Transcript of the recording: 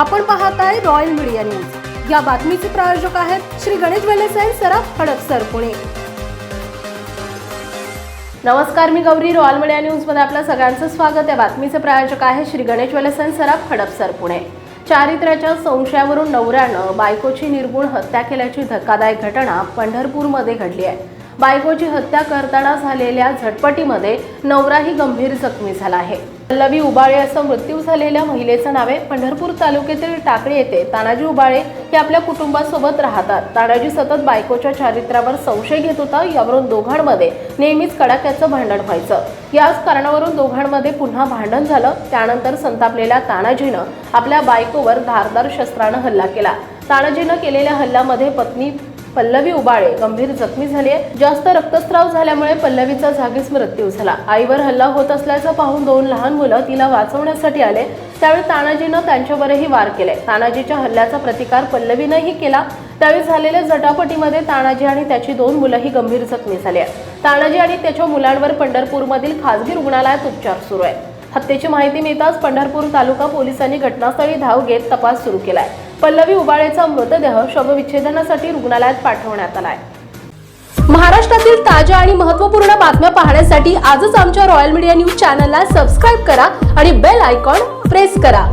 आपण पाहत आहे रॉयल मीडिया न्यूज या बातमीचे प्रायोजक आहेत श्री गणेश वेलेसाई अँड सराफ हडपसर पुणे. नमस्कार मी गौरी. रॉयल मीडिया न्यूजमध्ये आपलं सगळ्यांचं स्वागत. आहे बातमीचे प्रायोजक आहे श्री गणेश वेलेसाई अँड सराफ हडपसर पुणे. चारित्र्याच्या संशयावरून नवऱ्यानं बायकोची निर्गुण हत्या केल्याची धक्कादायक घटना पंढरपूरमध्ये घडली आहे. बायकोची हत्या करताना झालेल्या झटपटीमध्ये नवराही गंभीर जखमी झाला आहे. पल्लवी उबाळे असं मृत्यू झालेल्या महिलेचं नाव आहे. पंढरपूर तालुक्यातील टाकळी येथे तानाजी उबाळे हे आपल्या कुटुंबासोबत राहतात. तानाजी सतत बायकोच्या चारित्र्यावर संशय घेत होता. यावरून दोघांमध्ये नेहमीच कडाक्याचं भांडण व्हायचं. याच कारणावरून दोघांमध्ये पुन्हा भांडण झालं. त्यानंतर संतापलेल्या तानाजीनं आपल्या बायकोवर धारदार शस्त्रानं हल्ला केला. तानाजीनं केलेल्या हल्ल्यामध्ये पत्नी पल्लवी उबाळे गंभीर जखमी झाली आहे जास्त रक्तस्राव झाल्यामुळे पल्लवीचा जागीच मृत्यू झाला. आईवर हल्ला होत असल्याचं पाहून दोन लहान मुलं तिला वाचवण्यासाठी आले. त्यावेळी तानाजीनं त्यांच्यावरही वार केले तानाजीच्या हल्ल्याचा प्रतिकार पल्लवीनंही केला. त्यावेळी झालेल्या झटापटीमध्ये तानाजी आणि त्याची दोन मुलंही गंभीर जखमी झाली आहेत तानाजी आणि त्याच्या मुलांवर पंढरपूरमधील खासगी रुग्णालयात उपचार सुरू आहे हत्येची माहिती मिळताच पंढरपूर तालुका पोलिसांनी घटनास्थळी धाव घेत तपास सुरू केला आहे पल्लवी उबाळेचा मृतदेह शवविच्छेदनासाठी रुग्णालयात पाठवण्यात आलाय. महाराष्ट्रातील ताज्या आणि महत्त्वपूर्ण बातम्या पाहण्यासाठी आजच आमच्या रॉयल मीडिया न्यूज चॅनलला सबस्क्राईब करा आणि बेल आयकॉन प्रेस करा.